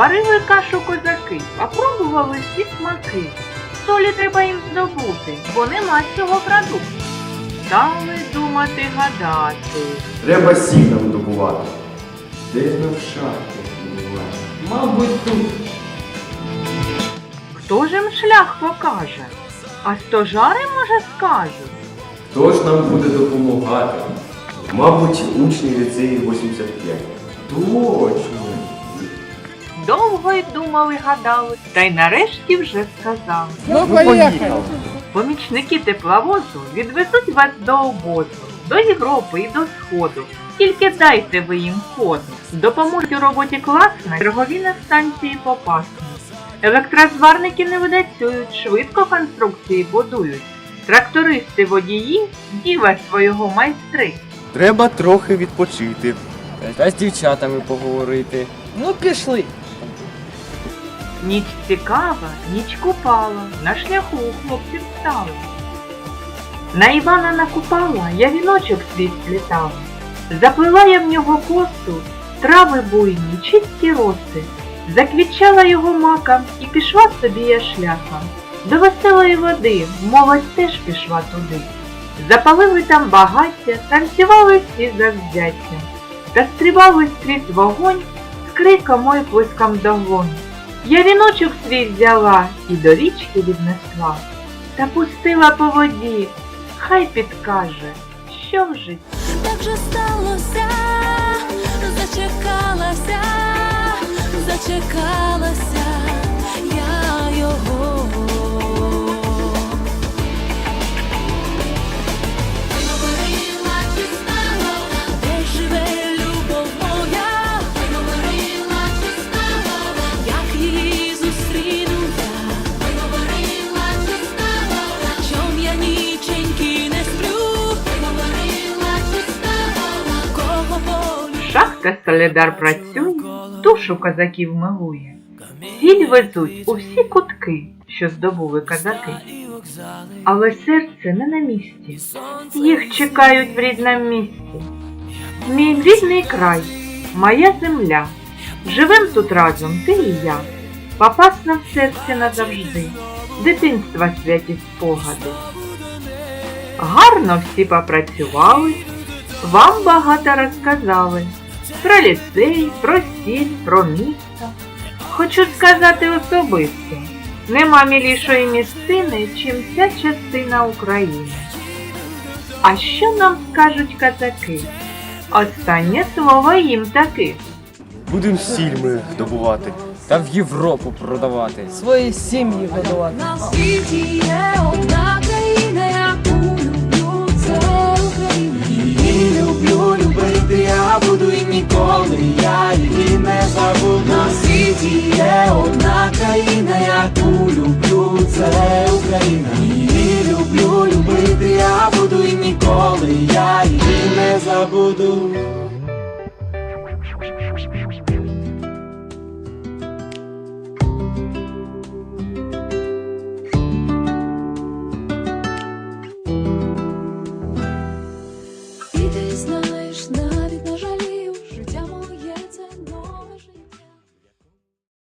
Варили кашу козаки, а пробували всі смаки. Солі треба їм здобути, бо нема цього продукту. Стали думати гадати. Треба сіль нам добувати. Де ж нам шахти? Мабуть, тут. Хто ж їм шлях покаже? А стожари, може, скажуть? Хто ж нам буде допомагати? Мабуть, учні ліцеї 85. Точно! Довго й думали, гадали, та й нарешті вже сказали. Ну, поїхали. Помічники тепловозу відвезуть вас до обозу, до Європи і до Сходу. Тільки дайте ви їм ходу. Допоможуть у роботі класно, чергові на станції попасно. Електрозварники не видацюють, швидко конструкції будують. Трактористи водії, діва свого майстри. Треба трохи відпочити. Та з дівчатами поговорити. Ну, пішли. Ніч цікава, ніч купала, на шляху хлопців стали. На Івана накупала, я віночок свій сплітала. Заплила я в нього косу, трави буйні, чисті роси, заквітчала його маком і пішла собі я шляхом. До веселої води молодь теж пішла туди. Запалили там багаття, танцювали всі завзяття, та стрибали скрізь вогонь з криком ой плеском догон. Я віночок свій взяла і до річки віднесла, та пустила по воді, хай підкаже, що в житті. Так же сталося, зачекалася, волю. Шахта Соледар працює, душу козаків милує. Сіль везуть у всі кутки, що здобули козаки. Але серце не на місці, їх чекають в рідному місті. Мій рідний край, моя земля. Живем тут разом, ти і я. Попасна в серці назавжди, дитинства святі спогади. Гарно всі попрацювали, вам багато розказали про ліцей, про сіль, про місто. Хочу сказати особисто, нема мілішої місцини, чим ця частина України. А що нам скажуть казаки? Останнє слово їм таки. Будем сіль ми добувати. Та в Європу продавати. Свої сім'ї годувати. На світі є одна ніколи я її не забуду. І ти знаєш